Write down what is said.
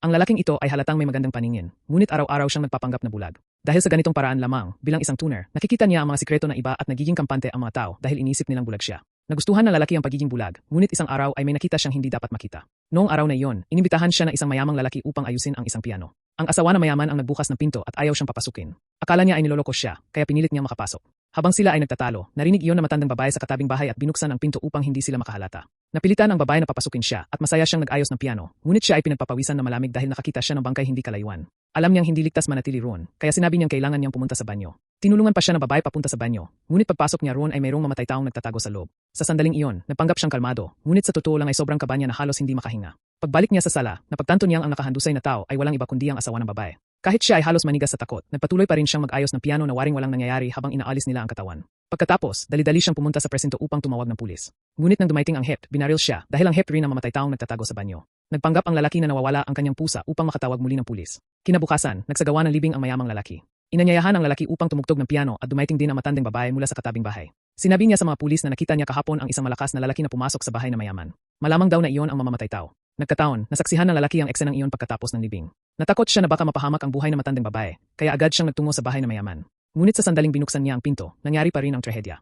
Ang lalaking ito ay halatang may magandang paningin, ngunit araw-araw siyang nagpapanggap na bulag. Dahil sa ganitong paraan lamang, bilang isang tuner, nakikita niya ang mga sikreto ng iba at nagiging kampante ang mga tao dahil inisip nilang bulag siya. Nagustuhan ng lalaki ang pagiging bulag, ngunit isang araw ay may nakita siyang hindi dapat makita. Noong araw na iyon, inimbitahan siya ng isang mayamang lalaki upang ayusin ang isang piano. Ang asawa na mayaman ang nagbukas ng pinto at ayaw siyang papasukin. Akala niya ay niloloko siya, kaya pinilit niyang makapasok. Habang sila ay nagtatalo, narinig iyon na matandang babae sa katabing bahay at binuksan ang pinto upang hindi sila makahalata. Napilitan ang babae na papasukin siya at masaya siyang nag-ayos ng piano, ngunit siya ay pinagpapawisan na malamig dahil nakakita siya ng bangkay hindi kalayuan. Alam niyang hindi ligtas manatili roon, kaya sinabi niyang kailangan niyang pumunta sa banyo. Tinulungan pa siya ng babae papunta sa banyo, ngunit pagpasok niya roon ay mayroong mamatay taong nagtatago sa loob. Sa sandaling iyon, nagpanggap siyang kalmado, ngunit sa totoo lang ay sobrang kaba niya na halos hindi makahinga. Pagbalik niya sa sala, napagtanto niyang ang nakahandusay na tao ay walang iba kundi ang asawa ng babae. Kahit siya ay halos manigas sa takot, nagpatuloy pa rin siyang mag-ayos ng piano na waring walang nangyayari habang inaalis nila ang katawan. Pagkatapos, dali-dali siyang pumunta sa presinto upang tumawag ng pulis. Ngunit nang dumating ang hep, binaril siya dahil ang hep rin ang mamatay taong nagtatago sa banyo. Nagpanggap ang lalaki na nawawala ang kanyang pusa upang makatawag muli ng pulis. Kinabukasan, nagsagawa ng libing ang mayamang lalaki. Inanyayahan ang lalaki upang tumugtog ng piano at dumating din ang matandang babae mula sa katabing bahay. Sinabi niya sa mga pulis na nakita niya kahapon ang isang malakas na lalaki na pumasok sa bahay na mayaman. Malamang daw na iyon ang mamamatay tao. Nagkataon, nasaksihan ng lalaki ang eksenang iyon pagkatapos ng libing. Natakot siya na baka mapahamak ang buhay ng matandang babae, kaya agad siyang nagtungo sa bahay na mayaman. Ngunit sa sandaling binuksan niya ang pinto, nangyari pa rin ang trahedya.